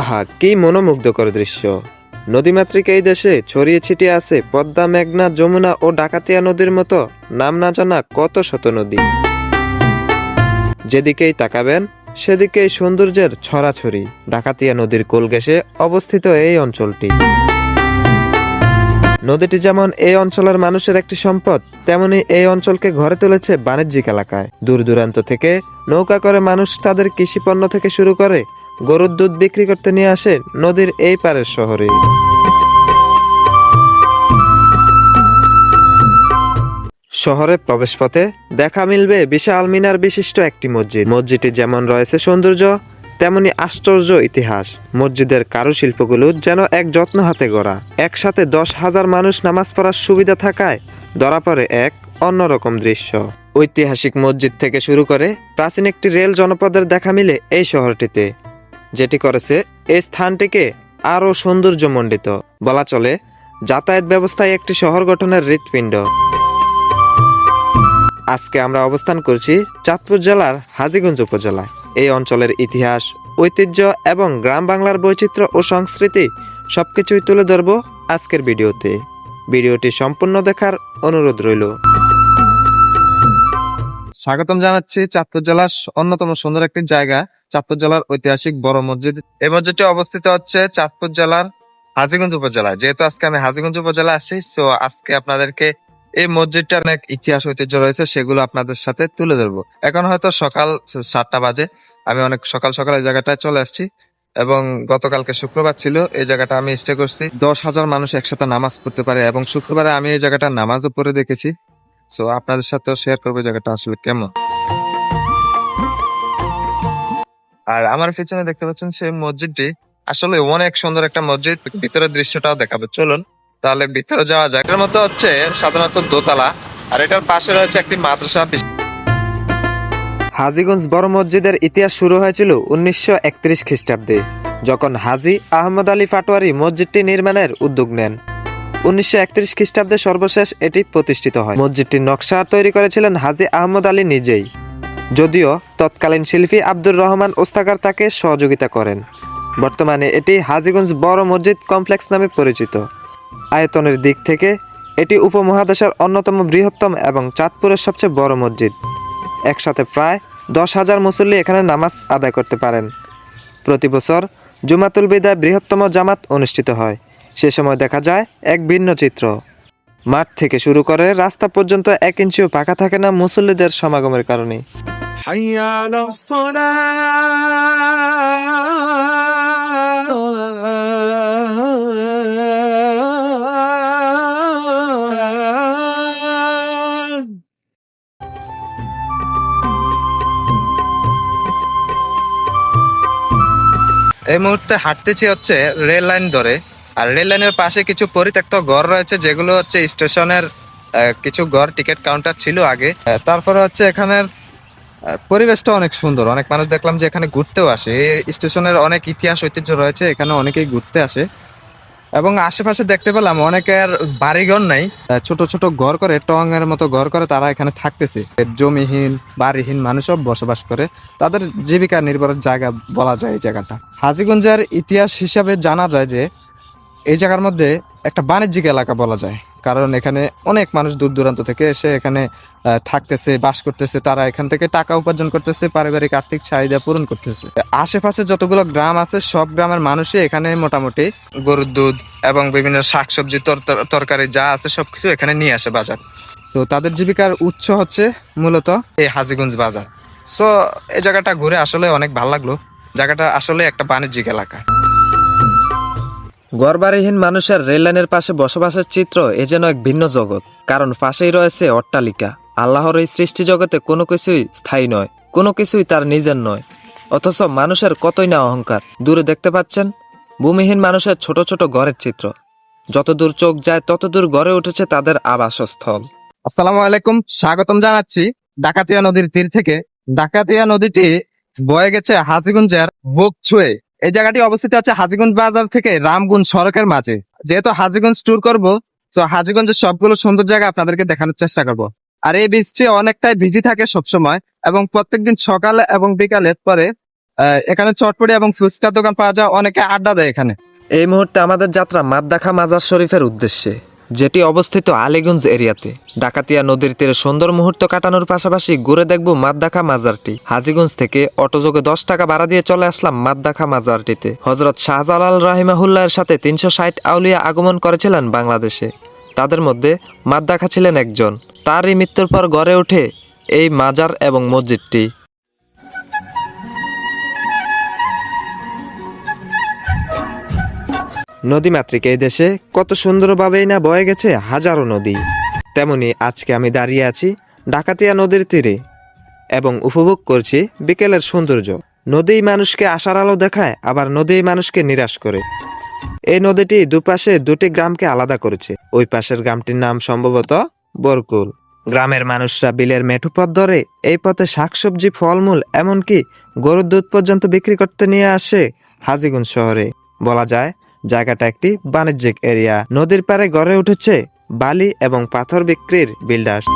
আহা, কি মনোমুগ্ধকর দৃশ্য। নদীমাতৃক এই দেশে ছড়িয়ে ছিটিয়ে আছে পদ্মা, মেঘনা, যমুনা ও ডাকাতিয়া নদীর মতো নাম না জানা কত শত নদী। যেদিকেই তাকাবেন, সেদিকেই সৌন্দর্যের ছড়াছড়ি, ডাকাতিয়া নদীর কোল ঘেঁষে অবস্থিত এই অঞ্চলটি। নদীটি যেমন এই অঞ্চলের মানুষের একটি সম্পদ, তেমনি এই অঞ্চলকে ঘরে তুলেছে বাণিজ্যিক এলাকায়। দূর দূরান্ত থেকে নৌকা করে মানুষ তাদের কৃষি পণ্য থেকে শুরু করে গরুর দুধ বিক্রি করতে নিয়ে আসে নদীর এই পারের শহরে। শহরে প্রবেশপথে দেখা মিলবে বিশাল মিনার বিশিষ্ট একটি মসজিদ। মসজিদটি যেমন রয়েছে সৌন্দর্য, তেমনি আশ্চর্য ইতিহাস। মসজিদের কারুশিল্পগুলো যেন এক যত্ন হাতে গড়া। একসাথে দশ হাজার মানুষ নামাজ পড়ার সুবিধা থাকায় ধরা পড়ে এক অন্যরকম দৃশ্য। ঐতিহাসিক মসজিদ থেকে শুরু করে প্রাচীন একটি রেল জনপদের দেখা মিলে এই শহরটিতে। যেটি করেছে, এই স্থানটিকে আরও সৌন্দর্যমণ্ডিত। বলা চলে, যাতায়াত ব্যবস্থায় একটি শহর গঠনের হৃৎপিণ্ড। আজকে আমরা অবস্থান করছি চাঁদপুর জেলার হাজিগঞ্জ উপজেলায়। এই অঞ্চলের ইতিহাস, ঐতিহ্য এবং গ্রাম বাংলার বৈচিত্র্য ও সংস্কৃতি সবকিছুই তুলে ধরব আজকের ভিডিওতে। ভিডিওটি সম্পূর্ণ দেখার অনুরোধ রইল। স্বাগতম জানাচ্ছি চাঁদপুর জেলার অন্যতম সুন্দর একটি জায়গা চাঁদপুর জেলার ঐতিহাসিক বড় মসজিদ। এই মসজিদটি অবস্থিত হচ্ছে চাঁদপুর জেলার হাজিগঞ্জ উপজেলায়। যেহেতু আজকে আমি হাজিগঞ্জ উপজেলা আসছি সো আজকে আপনাদেরকে এই মসজিদটার অনেক ইতিহাস, ঐতিহ্য রয়েছে, সেগুলো আপনাদের সাথে তুলে ধরবো। এখন হয়তো সকাল সাতটা বাজে, আমি অনেক সকাল সকাল এই জায়গাটায় চলে আসছি, এবং গতকালকে শুক্রবার ছিল, এই জায়গাটা আমি স্টে করছি। দশ হাজার মানুষ একসাথে নামাজ পড়তে পারে, এবং শুক্রবারে আমি এই জায়গাটা নামাজও পড়ে দেখেছি। সো আপনাদের সাথেও শেয়ার করব জায়গাটা আসলে কেমন। আর আমার পিছনে দেখতে পাচ্ছেন সেই মসজিদটি। আসলে অনেক সুন্দর একটা মসজিদ, ভিতরের দৃশ্যটাও দেখাবে। চলুন, তাহলে ভিতরে যাওয়া যায় এটার মতো হচ্ছে সাধারণত দোতলা, আর এটার পাশে রয়েছে একটি মাদ্রাসা হাজীগঞ্জ বড় মসজিদের ইতিহাস শুরু হয়েছিল উনিশশো একত্রিশ খ্রিস্টাব্দে, যখন হাজি আহমদ আলী পাটোয়ারি মসজিদটি নির্মাণের উদ্যোগ নেন। উনিশশো একত্রিশ খ্রিস্টাব্দে সর্বশেষ এটি প্রতিষ্ঠিত হয়। মসজিদটির নকশা তৈরি করেছিলেন হাজি আহমদ আলী নিজেই। যদিও তৎকালীন শিল্পী আব্দুর রহমান ওস্তাকার তাকে সহযোগিতা করেন। বর্তমানে এটি হাজিগঞ্জ বড় মসজিদ কমপ্লেক্স নামে পরিচিত। আয়তনের দিক থেকে এটি উপমহাদেশের অন্যতম বৃহত্তম এবং চাঁদপুরের সবচেয়ে বড় মসজিদ। একসাথে প্রায় দশ হাজার মুসল্লি এখানে নামাজ আদায় করতে পারেন। প্রতি বছর জুমাতুল বিদায় বৃহত্তম জামাত অনুষ্ঠিত হয়। সে সময় দেখা যায় এক ভিন্ন চিত্র। মাঠ থেকে শুরু করে রাস্তা পর্যন্ত এক ইঞ্চিও পাকা থাকে না মুসল্লিদের সমাগমের কারণে। حي على الصلاة এই মুহূর্তে হাঁটতেছি হচ্ছে রেল লাইন ধরে আর রেল লাইনের পাশে কিছু পরিত্যক্ত ঘর রয়েছে যেগুলো হচ্ছে স্টেশনের আহ, কিছু ঘর টিকিট কাউন্টার ছিল আগে আহ, তারপরে হচ্ছে এখানের আহ, পরিবেশটা অনেক সুন্দর। অনেক মানুষ দেখলাম যে এখানে ঘুরতেও আসে। এই স্টেশনের অনেক ইতিহাস, ঐতিহ্য রয়েছে, এখানে অনেকেই ঘুরতে আসে। এবং আশেপাশে দেখতে পেলাম অনেকের বাড়িঘর নাই। ছোট ছোট ঘর করে টং এর মতো ঘর করে তারা এখানে থাকতেছে। জমিহীন, বাড়িহীন মানুষও বসবাস করে। তাদের জীবিকা নির্ভরের জায়গা বলা যায় এই জায়গাটা। হাজীগঞ্জের ইতিহাস হিসাবে জানা যায় যে এই জায়গার মধ্যে একটা বাণিজ্যিক এলাকা বলা যায়। কারণ এখানে অনেক মানুষ দূর দূরান্ত থেকে এসে এখানে থাকতেছে, বাস করতেছে। তারা এখান থেকে টাকা উপার্জন করতেছে, পারিবারিক আর্থিক চাহিদা পূরণ করতেছে। আশেপাশে যতগুলো গ্রাম আছে, সব গ্রামের মানুষই এখানে মোটামুটি গরুর দুধ এবং বিভিন্ন শাকসবজি, তর- তর- তরকারি যা আছে সবকিছু এখানে নিয়ে আসে বাজার। সো তাদের জীবিকার উৎস হচ্ছে মূলত এই হাজিগঞ্জ বাজার। সো এই জায়গাটা ঘুরে আসলে অনেক ভালো লাগল। জায়গাটা আসলে একটা বাণিজ্যিক এলাকা। গড়বাড়িহীন মানুষের রেল লাইনের পাশে বসবাসের চিত্র এ যেন এক ভিন্ন জগৎ। কারণ পাশেই রয়েছে অট্টালিকা। আল্লাহর এই সৃষ্টি জগতে কোনো কিছুই স্থায়ী নয়, কোনো কিছুই তার নিজের নয়। অথচ মানুষের কতই না অহংকার। দূরে দেখতে পাচ্ছেন? ভূমিহীন মানুষের ছোট ছোট ঘরের চিত্র। যতদূর চোখ যায়, ততদূর গড়ে উঠেছে তাদের আবাসস্থল। আসসালামু আলাইকুম, স্বাগতম জানাচ্ছি ডাকাতিয়া নদীর তীর থেকে। ডাকাতিয়া নদীটি বয়ে গেছে হাজিগঞ্জের বুক ছুঁয়ে। এই জায়গাটি অবস্থিত আছে হাজিগঞ্জ বাজার থেকে রামগুঞ্জ সড়কের মাঝে। যেহেতু হাজিগঞ্জ ট্যুর করব, তো হাজিগঞ্জের সবগুলো সুন্দর জায়গা আপনাদেরকে দেখানোর চেষ্টা করব। আর এই বীজটি অনেকটাই ভিজি থাকে সবসময় এবং প্রত্যেকদিন সকাল এবং বিকালের পরে এখানে চটপটি এবং ফুচকা দোকান পাওয়া যায়, অনেকে আড্ডা দেয় এখানে। এই মুহূর্তে আমাদের যাত্রা মাদ্দাখা মাজার শরীফের উদ্দেশ্যে। যেটি অবস্থিত আলিগঞ্জ এরিয়াতে। ডাকাতিয়া নদীর তীরে সুন্দর মুহূর্ত কাটানোর পাশাপাশি ঘুরে দেখব মাদ্দাখা মাজারটি। হাজিগঞ্জ থেকে অটোযোগে দশ টাকা ভাড়া দিয়ে চলে আসলাম মাদ্দাখা মাজারটিতে। হজরত শাহজালাল রাহিমাহুল্লার সাথে তিনশো ষাট আউলিয়া আগমন করেছিলেন বাংলাদেশে। তাদের মধ্যে মাদ্দাখা ছিলেন একজন। তারই মৃত্যুর পর গড়ে ওঠে এই মাজার এবং মসজিদটি। নদীমাতৃক এই দেশে কত সুন্দরভাবেই না বয়ে গেছে হাজারো নদী। তেমনি আজকে আমি দাঁড়িয়ে আছি ডাকাতিয়া নদীর তীরে এবং উপভোগ করছি বিকেলের সৌন্দর্য। নদী মানুষকে আশার আলো দেখায়, আবার নদী মানুষকে নিরাশ করে। এই নদীটি দুপাশে দুটি গ্রামকে আলাদা করেছে। ওই পাশের গ্রামটির নাম সম্ভবত বরকুল। গ্রামের মানুষরা বিলের মেঠু পথ ধরে এই পথে শাকসবজি, ফলমূল, এমনকি গরুর দুধ পর্যন্ত বিক্রি করতে নিয়ে আসে হাজিগুন শহরে। বলা যায় জায়গাটা একটি বাণিজ্যিক এরিয়া। নদীর পাড়ে গড়ে উঠেছে বালি এবং পাথর বিক্রির বিল্ডার্স।